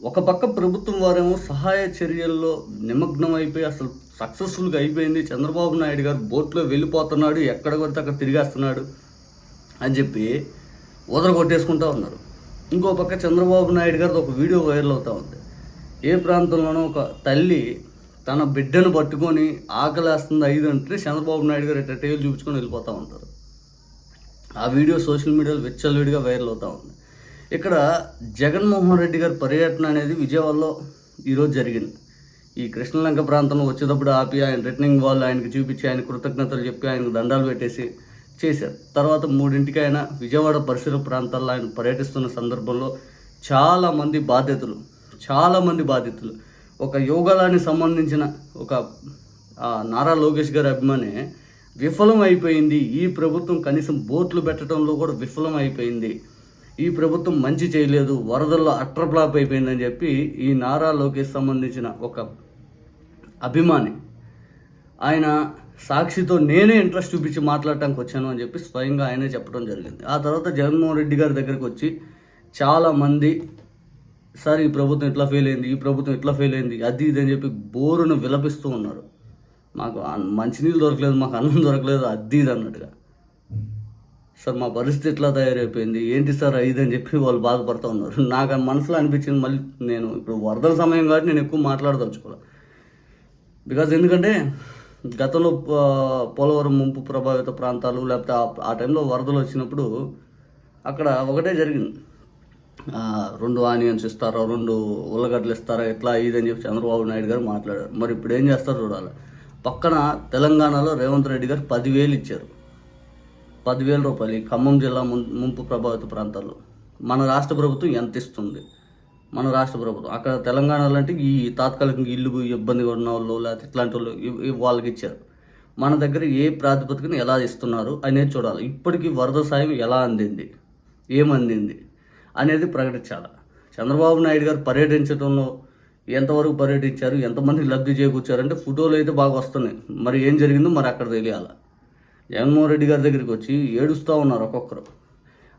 ఒక పక్క ప్రభుత్వం వారేమో సహాయ చర్యల్లో నిమగ్నం అయిపోయి అసలు సక్సెస్ఫుల్గా అయిపోయింది. చంద్రబాబు నాయుడు గారు బోట్లో వెళ్ళిపోతున్నాడు ఎక్కడ కొడితే అక్కడ తిరిగేస్తున్నాడు అని చెప్పి వదర కొట్టేసుకుంటా ఉన్నారు. ఇంకో పక్క చంద్రబాబు నాయుడు గారిది ఒక వీడియో వైరల్ అవుతా ఉంది. ఏ ప్రాంతంలోనో ఒక తల్లి తన బిడ్డను పట్టుకొని ఆకలేస్తుంది ఐదు అంటే చంద్రబాబు నాయుడు గారు ఇట్లా టేలు చూపించుకొని వెళ్ళిపోతూ ఉంటారు. ఆ వీడియో సోషల్ మీడియాలో విచ్చలవిడిగా వైరల్ అవుతా ఉంది. ఇక్కడ జగన్మోహన్ రెడ్డి గారి పర్యటన అనేది విజయవాడలో ఈరోజు జరిగింది. ఈ కృష్ణలంక ప్రాంతంలో వచ్చేటప్పుడు ఆపి ఆయన రిటర్నింగ్ వాళ్ళు ఆయనకి చూపించి ఆయన కృతజ్ఞతలు చెప్పి ఆయనకు దండాలు పెట్టేసి చేశారు. తర్వాత మూడింటికి ఆయన విజయవాడ పరిసర ప్రాంతాల్లో ఆయన పర్యటిస్తున్న సందర్భంలో చాలామంది బాధ్యతలు చాలామంది బాధితులు ఒక యోగాలానికి సంబంధించిన ఒక నారా లోకేష్ గారి అభిమాని విఫలం అయిపోయింది. ఈ ప్రభుత్వం కనీసం బోట్లు పెట్టడంలో కూడా విఫలం అయిపోయింది. ఈ ప్రభుత్వం మంచి చేయలేదు వరదల్లో అట్రప్లాప్ అయిపోయిందని చెప్పి ఈ నారా లోకేష్ సంబంధించిన ఒక అభిమాని ఆయన సాక్షితో నేనే ఇంట్రెస్ట్ చూపించి మాట్లాడటానికి వచ్చాను అని చెప్పి స్వయంగా ఆయనే చెప్పడం జరిగింది. ఆ తర్వాత జగన్మోహన్ రెడ్డి గారి దగ్గరికి వచ్చి చాలామంది సార్ ఈ ప్రభుత్వం ఇట్లా ఫెయిల్ అయింది? ఈ ప్రభుత్వం ఇట్లా ఫెయిల్ అయింది? అది ఇది అని చెప్పి బోరును విలపిస్తూ ఉన్నారు. మాకు మంచినీళ్ళు దొరకలేదు మాకు అన్నం దొరకలేదు అది ఇది అన్నట్టుగా. సార్ మా పరిస్థితి ఎట్లా తయారైపోయింది? ఏంటి సార్ ఇది అని చెప్పి వాళ్ళు బాధపడుతూ ఉన్నారు. నాకు మనసులో అనిపించింది మళ్ళీ నేను ఇప్పుడు వరదల సమయం కాబట్టి నేను ఎక్కువ మాట్లాడదలుచుకోవాలి బికాజ్ ఎందుకంటే గతంలో పోలవరం ముంపు ప్రభావిత ప్రాంతాలు లేకపోతే ఆ- టైంలో వరదలు వచ్చినప్పుడు అక్కడ ఒకటే జరిగింది. రెండు ఆనియన్స్ ఇస్తారా రెండు ఉల్లగడ్డలు ఇస్తారా ఎట్లా ఇదని చెప్పి చంద్రబాబు నాయుడు గారు మాట్లాడారు. మరి ఇప్పుడు ఏం చేస్తారో చూడాలి. పక్కన తెలంగాణలో రేవంత్ రెడ్డి గారు పదివేలు ఇచ్చారు. పదివేల రూపాయలు ఖమ్మం జిల్లా ముం- ముంపు ప్రభావిత ప్రాంతాల్లో. మన రాష్ట్ర ప్రభుత్వం ఎంత ఇస్తుంది? మన రాష్ట్ర ప్రభుత్వం. అక్కడ తెలంగాణలో అంటే ఈ తాత్కాలికంగా ఇల్లు ఇబ్బందిగా ఉన్న వాళ్ళు లేకపోతే ఇట్లాంటి వాళ్ళు వాళ్ళకి ఇచ్చారు. మన దగ్గర ఏ ప్రాతిపదికన ఎలా ఇస్తున్నారు అనేది చూడాలి. ఇప్పటికీ వరద సాయం ఎలా అందింది? ఏమందింది? అనేది ప్రకటించాలి. చంద్రబాబు నాయుడు గారు పర్యటించడంలో ఎంతవరకు పర్యటించారు? ఎంతమంది లబ్ధి చేకూర్చారంటే ఫోటోలు అయితే బాగా వస్తున్నాయి. మరి ఏం జరిగిందో మరి అక్కడ తెలియాలి. జగన్మోహన్ రెడ్డి గారి దగ్గరికి వచ్చి ఏడుస్తూ ఉన్నారు ఒక్కొక్కరు.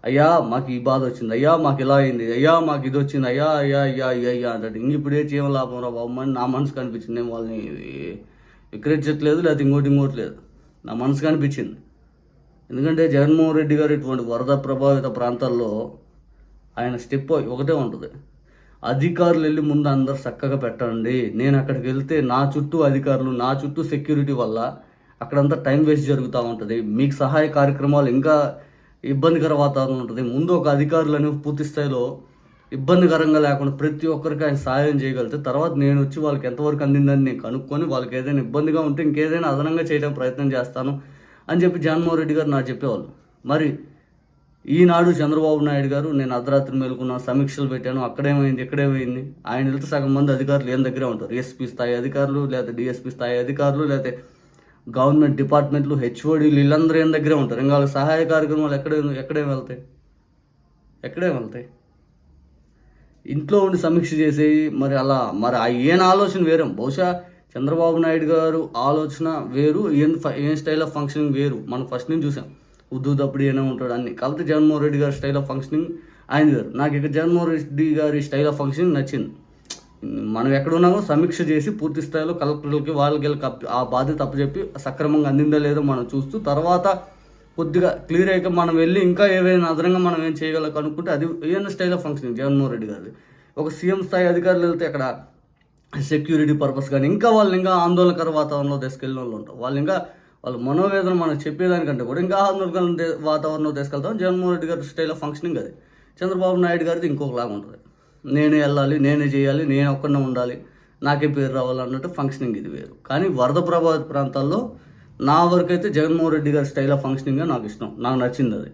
అయ్యా మాకు ఈ బాధ వచ్చింది. అయ్యా మాకు ఇలా అయింది. అయ్యా మాకు ఇది వచ్చింది. అయ్యా అయ్యా అయ్యా అయ్యా అయ్యా అంటాడు. ఇంక ఇప్పుడు ఏ లాభం రా బాబు? అని నా మనసు కనిపించింది నేను వాళ్ళని విక్రయించట్లేదు లేకపోతే ఇంకోటి ఇంకోటి లేదు నా మనసు కనిపించింది ఎందుకంటే జగన్మోహన్ రెడ్డి గారు ఇటువంటి వరద ప్రభావిత ప్రాంతాల్లో ఆయన స్టెప్ ఒకటే ఉంటుంది. అధికారులు వెళ్ళి ముందు అందరు చక్కగా పెట్టండి. నేను అక్కడికి వెళ్తే నా చుట్టూ అధికారులు నా చుట్టూ సెక్యూరిటీ వల్ల అక్కడంతా టైం వేస్ట్ జరుగుతూ ఉంటుంది. మీకు సహాయ కార్యక్రమాలు ఇంకా ఇబ్బందికర వాతావరణం ఉంటుంది. ముందు ఒక అధికారులను పూర్తి స్థాయిలో ఇబ్బందికరంగా లేకుండా ప్రతి ఒక్కరికి ఆయన సహాయం చేయగలిగితే తర్వాత నేను వచ్చి వాళ్ళకి ఎంతవరకు అందిందని నేను కనుక్కొని వాళ్ళకి ఏదైనా ఇబ్బందిగా ఉంటే ఇంకేదైనా అదనంగా చేయడం ప్రయత్నం చేస్తాను అని చెప్పి జగన్మోహన్ రెడ్డి గారు నాకు చెప్పేవాళ్ళు. మరి ఈనాడు చంద్రబాబు నాయుడు గారు నేను అర్ధరాత్రి మేలుకున్న సమీక్షలు పెట్టాను. అక్కడేమైంది ఇక్కడేమైంది? ఆయన వెళ్తే సగం మంది అధికారులు ఏం దగ్గరే ఉంటారు? ఎస్పీ స్థాయి అధికారులు లేకపోతే డిఎస్పీ స్థాయి అధికారులు లేకపోతే గవర్నమెంట్ డిపార్ట్మెంట్లు హెచ్ఓడీలు వీళ్ళందరూ ఏం దగ్గరే ఉంటారు? ఇంకా వాళ్ళ సహాయ కార్యక్రమాలు ఎక్కడే ఎక్కడేం వెళ్తాయి? ఎక్కడేం వెళ్తాయి? ఇంట్లో ఉండి సమీక్ష చేసేవి మరి అలా మరి ఆ ఈయన ఆలోచన వేరే. బహుశా చంద్రబాబు నాయుడు గారు ఆలోచన వేరు ఈయన ఏం ఈయన స్టైల్ ఆఫ్ ఫంక్షనింగ్ వేరు. మనం ఫస్ట్ నుంచి చూసాం. ఉద్దు తప్పుడు ఈయన ఉంటాడు అన్ని. కాకపోతే జగన్మోహన్ రెడ్డి గారి స్టైల్ ఆఫ్ ఫంక్షనింగ్ ఆయన వేరు. నాకు ఇక జగన్మోహన్ రెడ్డి గారి స్టైల్ ఆఫ్ ఫంక్షనింగ్ నచ్చింది. మనం ఎక్కడున్నామో సమీక్ష చేసి పూర్తి స్థాయిలో కలెక్టర్లకి వాళ్ళకి ఆ బాధ్యత అప్పచెప్పి సక్రమంగా అందిందో లేదో మనం చూస్తూ తర్వాత కొద్దిగా క్లియర్ అయ్యాక మనం వెళ్ళి ఇంకా ఏవైనా అదనంగా మనం ఏం చేయగలం కనుక్కుంటే అది ఏమైనా style of functioning Jaganmohan Reddy గారు ఒక సీఎం స్థాయి అధికారులు వెళ్తే అక్కడ సెక్యూరిటీ పర్పస్ కానీ ఇంకా వాళ్ళు ఇంకా ఆందోళనకర వాతావరణంలో తీసుకెళ్ళిన వాళ్ళు ఉంటారు. వాళ్ళు ఇంకా వాళ్ళ మనోవేదన మనం చెప్పేదానికంటే కూడా ఇంకా ఆందోళనకర వాతావరణంలో తీసుకెళ్తాం జగన్మోహన్ రెడ్డి గారి స్టైల్ ఆఫ్ ఫంక్షనింగ్ అది. చంద్రబాబు నాయుడు గారిది ఇంకొకలాగా ఉంటుంది. నేనే వెళ్ళాలి నేనే చేయాలి నేను ఒక్కడనే ఉండాలి. నాకే పేరు రావాలి అన్నట్టు ఫంక్షనింగ్ ఇది వేరు. కానీ వరద ప్రభావిత ప్రాంతాల్లో నా వరకు అయితే జగన్మోహన్ రెడ్డి గారి స్టైల్ ఆఫ్ ఫంక్షనింగ్ నాకు ఇష్టం. నాకు నచ్చింది అది.